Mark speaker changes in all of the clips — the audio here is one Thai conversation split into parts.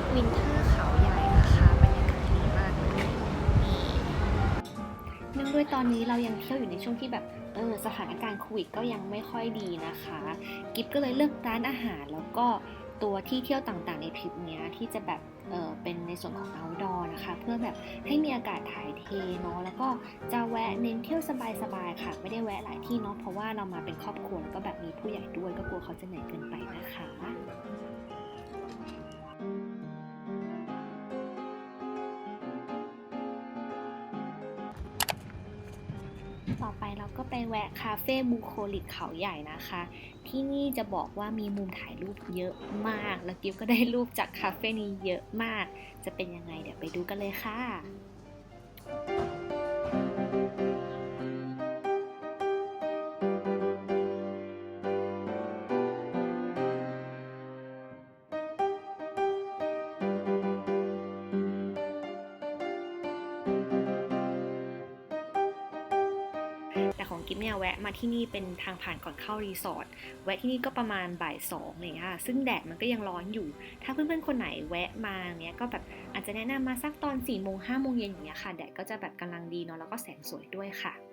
Speaker 1: กวินเทอร์เขาใหญ่นะคะบรรยากาศดีมากเลยนี่เนื่องด้วยตอนนี้เรายังเที่ยวอยู่ในช่วงที่แบบเออสถานการณ์โควิดก็ยังไม่ค่อยดีนะคะ กิฟก็เลยเลือกร้านอาหารแล้วก็ตัวที่เที่ยวต่างๆในทริปเนี้ยที่จะแบบเออเป็นในส่วนของ outdoor นะคะ เพื่อแบบให้มีอากาศถ่ายเทเนาะแล้วก็จะแวะเน้นเที่ยวสบายๆค่ะ ไม่ได้แวะหลายที่เนาะเพราะว่าเรามาเป็นครอบครัวแล้วก็แบบมีผู้ใหญ่ด้วยก็กลัวเขาจะเหนื่อยเกินไปนะคะ ต่อไปเราก็ไปแวะคาเฟ่บูโคลิกเขาใหญ่นะคะ ที่นี่จะบอกว่ามีมุมถ่ายรูปเยอะมาก แล้วกิฟก็ได้รูปจากคาเฟ่นี้เยอะมาก จะเป็นยังไงเดี๋ยวไปดูกันเลยค่ะ กิฟเนี่ยแวะมาที่นี่เป็นทางผ่านก่อนเข้ารีสอร์ทแวะที่นี่ก็ประมาณบ่ายสองเลยค่ะซึ่งแดดมันก็ยังร้อนอยู่ ถ้าเพื่อนๆคนไหนแวะมาเนี้ยก็แบบอาจจะแนะนำมาสักตอน4ี่โมงห้าโมงเย็นอย่างเงี้ยค่ะแดดก็จะแบบกำลังดีเนาะแล้วก็แสงสวยด้วยค่ะ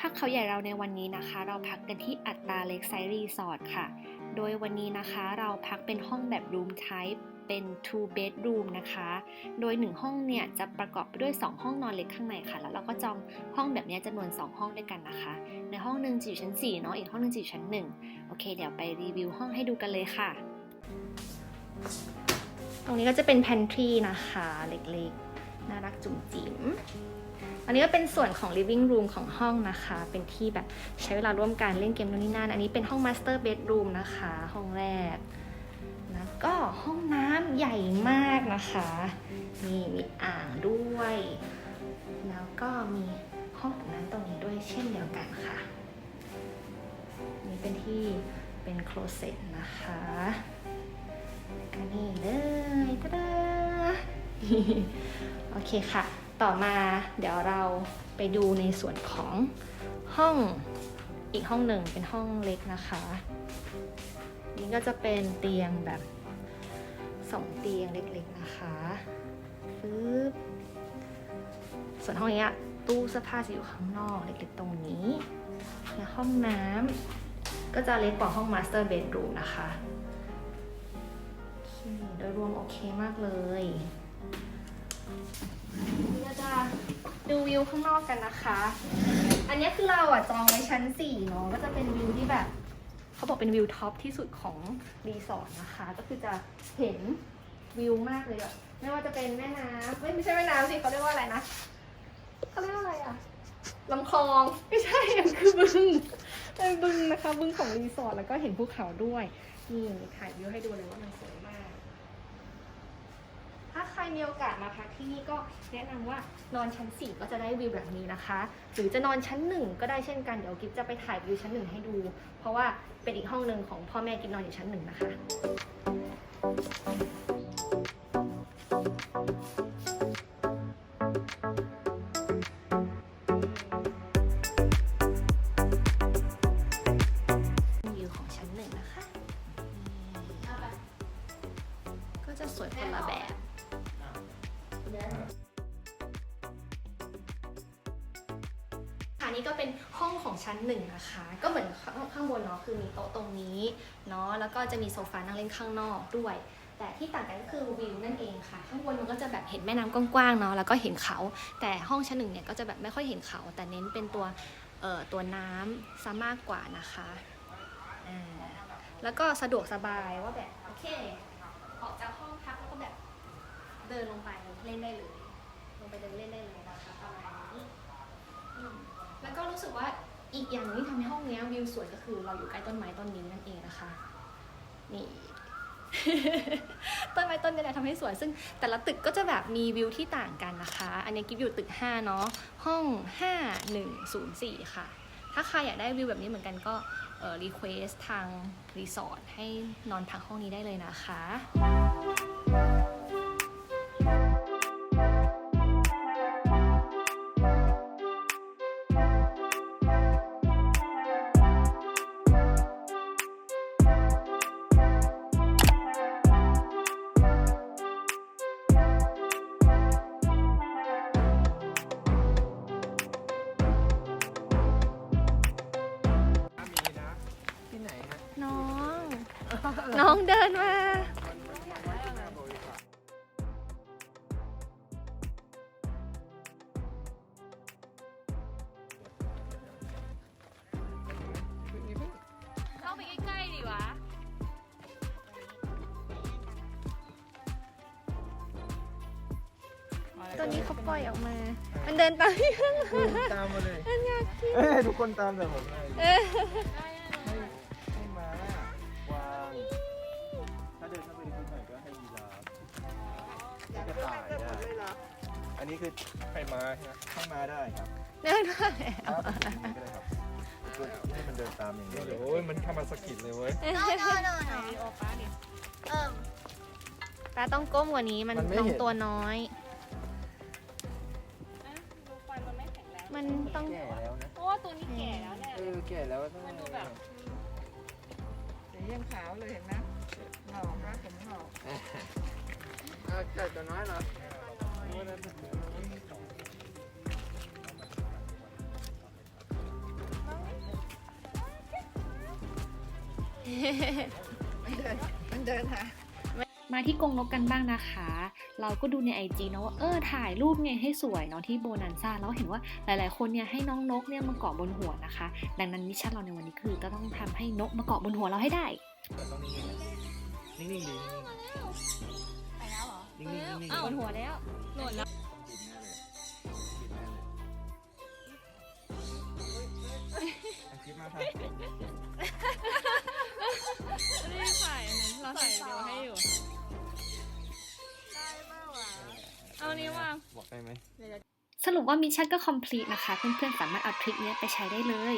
Speaker 1: พักเขาใหญ่เราในวันนี้นะคะ เราพักกันที่อัตตาเล็กไซรีสอร์ทค่ะ โดยวันนี้นะคะเราพักเป็นห้องแบบ room type เป็น two bedroom นะคะ โดย 1 ห้องเนี่ยจะประกอบไปด้วย 2 ห้องนอนเล็กข้างในค่ะ แล้วเราก็จองห้องแบบนี้จำนวน 2 ห้องด้วยกันนะคะ ในห้องหนึ่งจะอยู่ชั้น4เนาะ อีกห้องหนึงจะอยู่ชั้น 1 โอเค เดี๋ยวไปรีวิวห้องให้ดูกันเลยค่ะ ตรงนี้ก็จะเป็น pantry นะคะ เล็กๆ น่ารักจุ๋มจิ๋ม อันนี้ก็เป็นส่วนของ living room ของห้องนะคะ เป็นที่แบบใช้เวลาร่วมกันเล่นเกมนู่นนี่นั่น อันนี้เป็นห้อง master bedroom นะคะ ห้องแรก แล้วก็ห้องน้ำใหญ่มากนะคะนี่มีอ่างด้วย แล้วก็มีห้องน้ำตรงนี้ด้วยเช่นเดียวกันค่ะ นี่เป็นที่เป็น closet นะคะก็นี่เลยตดาโอเคค่ะ ต่อมาเดี๋ยวเราไปดูในส่วนของห้องอีกห้องหนึ่งเป็นห้องเล็กนะคะ นี่ก็จะเป็นเตียงแบบสองเตียงเล็กๆนะคะปึ๊บส่วนห้องนี้ตู้เสื้อผ้าจะอยู่ข้างนอกเล็กๆตรงนี้และห้องน้ำก็จะเล็กกว่าห้องมาสเตอร์เบดรูมนะคะโดยรวมโอเคมากเลย จะดูวิวข้างนอกกันนะคะ อันนี้คือเราอะจองไว้ชั้น4เนาะก็จะเป็นวิวที่แบบ เขาบอกเป็นวิวท็อปที่สุดของรีสอร์ทนะคะ ก็คือจะเห็นวิวมากเลยอะไม่ว่าจะเป็นแม่น้ำไม่ไม่ใช่แม่น้ำสิเขาเรียกว่าอะไรนะเขาเรียกว่าอะไรอะลำคลองไม่ใช่คือบึงเป็นบึงนะคะ บึงของรีสอร์ทแล้วก็เห็นภูเขาด้วยนี่ถ่ายวิวให้ดูเลยว่ามันสวยมากาใครมีโอกาสมาพักที่นี่ก็แนะนำว่านอนชั้น 4 ก็จะได้วิวแบบนี้นะคะ หรือจะนอนชั้น 1 ก็ได้เช่นกัน เดี๋ยวกิฟจะไปถ่ายวิวชั้น 1 ให้ดู เพราะว่าเป็นอีกห้องหนึ่งของพ่อแม่กิฟนอนอยู่ชั้น 1 นะคะ ค่ะนี่ก็เป็นห้องของชั้นหนึ่งนะคะ ก็เหมือนข้างข้างบนเนาะคือมีโต๊ะตรงนี้เนาะแล้วก็จะมีโซฟานั่งเล่นข้างนอกด้วย แต่ที่ต่างกันก็คือวิวนั่นเองค่ะ ข้างบนมันก็จะแบบเห็นแม่น้ำกว้างๆเนาะแล้วก็เห็นเขา แต่ห้องชั้นหนึ่งเนี่ยก็จะแบบไม่ค่อยเห็นเขา แต่เน้นเป็นตัวเอ่อตัวน้ำซะมากกว่านะคะอแล้วก็สะดวกสบายว่าแบบโอเค ออกจากห้องพัก เดินลงไปเล่นได้เลย ลงไปเดินเล่นได้เลยนะคะประมาณนี้อืมแล้วก็รู้สึกว่าอีกอย่างหนึงที่ทำให้ห้องเนี้ยวิวสวยก็คือเราอยู่ใกล้ต้นไม้ต้นนี้นั่นเองนะคะ นี่ ต้นไม้ต้นนี้แหละทำให้สวย ซึ่งแต่ละตึกก็จะแบบมีวิวที่ต่างกันนะคะ อันนี้กิฟอยู่ตึก 5 เนาะห้อง 5104 ค่ะ ถ้าใครอยากได้วิวแบบนี้เหมือนกันก็รีเควสทางรีสอร์ทให้นอนพักห้องนี้ได้เลยนะคะ น้องเดินมา
Speaker 2: เข้าไปใกล้ๆดีวะ
Speaker 1: ตัวนี้เขาปล่อยออกมา มันเดินตามพี่ข้างหลัง
Speaker 3: ตามมาเลย
Speaker 1: มันอยากกิน
Speaker 3: เอ้ยทุกคนตามแต่ผมเลย
Speaker 1: เออ
Speaker 3: อันนี้คือให้ม้าใช่ไหมให้ม้าได้ครับ
Speaker 1: เดินมา
Speaker 3: ครับอย่างนี้ก็ได้ครับตัวให้มันเดินตามอย่างนี้เลย
Speaker 4: โอ้ยมันทำมาสกิดเลยเว้ย
Speaker 1: ตาต้องก้มกว่านี้มันน้องตัวน้อย
Speaker 2: ดูฟันมันไม่แข็งแรง
Speaker 1: มันต้อง
Speaker 3: แก่แล้วนะ
Speaker 2: เพราะว่าตัวนี้แก่แล้วแน่
Speaker 3: เออแก่แล้วต้อง
Speaker 2: มันดูแบบ
Speaker 5: สียังขาวเลยเห็นไหมหล่อนะผมหล่อ
Speaker 3: เกิดตัวน้อยเหรอ
Speaker 5: มันเดินมันเดินหา
Speaker 6: มาที่กรงนกกันบ้างนะคะ เราก็ดูใน IG เนอะว่าเออถ่ายรูปไงให้สวยเนาะที่โบนันซ่าแล้วเห็นว่าหลายๆ คนเนี่ยให้น้องนกเนี่ยมาเกาะบนหัวนะคะ ดังนั้นมิชชั่นเราในวันนี้คือจะต้องทำให้นกมาเกาะบนหัวเราให้ได้
Speaker 3: แต่ต้องนิ่งๆนิ่งๆดีไปแล้วเหรอนิ่งๆนิ่งๆ
Speaker 2: อ้าวบนหัวแล้วหล่นแล้ว
Speaker 3: บินแน่เลยบินแน่เลยอะคิดมาทาง
Speaker 2: รุ
Speaker 6: ปว่ามิชชั่นก็ complete นะคะ เพื่อนๆสามารถเอาทริคนี้ไปใช้ได้เลย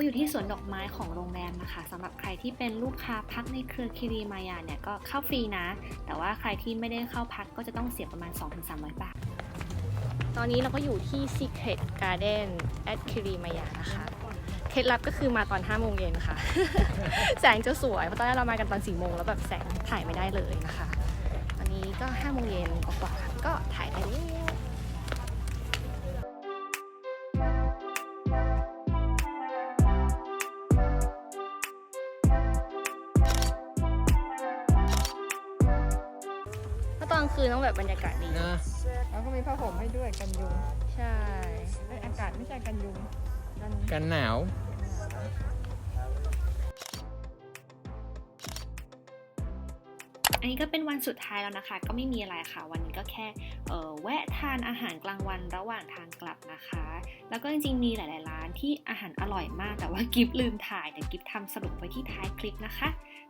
Speaker 6: ก็อยู่ที่สวนดอกไม้ของโรงแรมนะคะสำหรับใครที่เป็นลูกค้าพักในเครือคิริมายาเนี่ยก็เข้าฟรีนะ แต่ว่าใครที่ไม่ได้เข้าพักก็จะต้องเสียประมาณ 2-300 บาท
Speaker 1: ตอนนี้เราก็อยู่ที่ Secret Garden at k i r i m a y a นะคะเคล็ดลับก็คือมาตอน5โมงเย็นค่ะ แสงจะสวย เพราะตอนแรกเรามากันตอน4โมงแล้วแบบแสงถ่ายไม่ได้เลยนะคะ ตอนนี้ก็5โมงเย็นกว่าก็ถ่ายาตอนกลางคืนต้องแบบบรรยากาศดี
Speaker 5: แล้วก็มีผ้าห่มให้ด้วยกันยุง
Speaker 1: ใช่
Speaker 5: เอ้ยอากาศไม่ใช่กันยุงกัน
Speaker 4: กันหนาว
Speaker 6: อันนี้ก็เป็นวันสุดท้ายแล้วนะคะ ก็ไม่มีอะไรค่ะ วันนี้ก็แค่แวะทานอาหารกลางวันระหว่างทางกลับนะคะ แล้วก็จริงๆมีหลายๆร้านที่อาหารอร่อยมาก แต่ว่ากิฟลืมถ่ายเดี๋ยวกิฟทำสรุปไว้ที่ท้ายคลิปนะคะ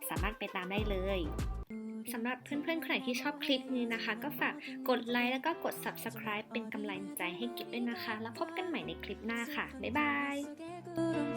Speaker 6: สามารถไปตามได้เลยสำหรับเพื่อนๆ คนไหนที่ชอบคลิปนี้นะคะ ก็ฝากกดไลค์แล้วก็กด subscribe เป็นกำลังใจให้กิฟด้วยนะคะ แล้วพบกันใหม่ในคลิปหน้าค่ะ บ๊ายบาย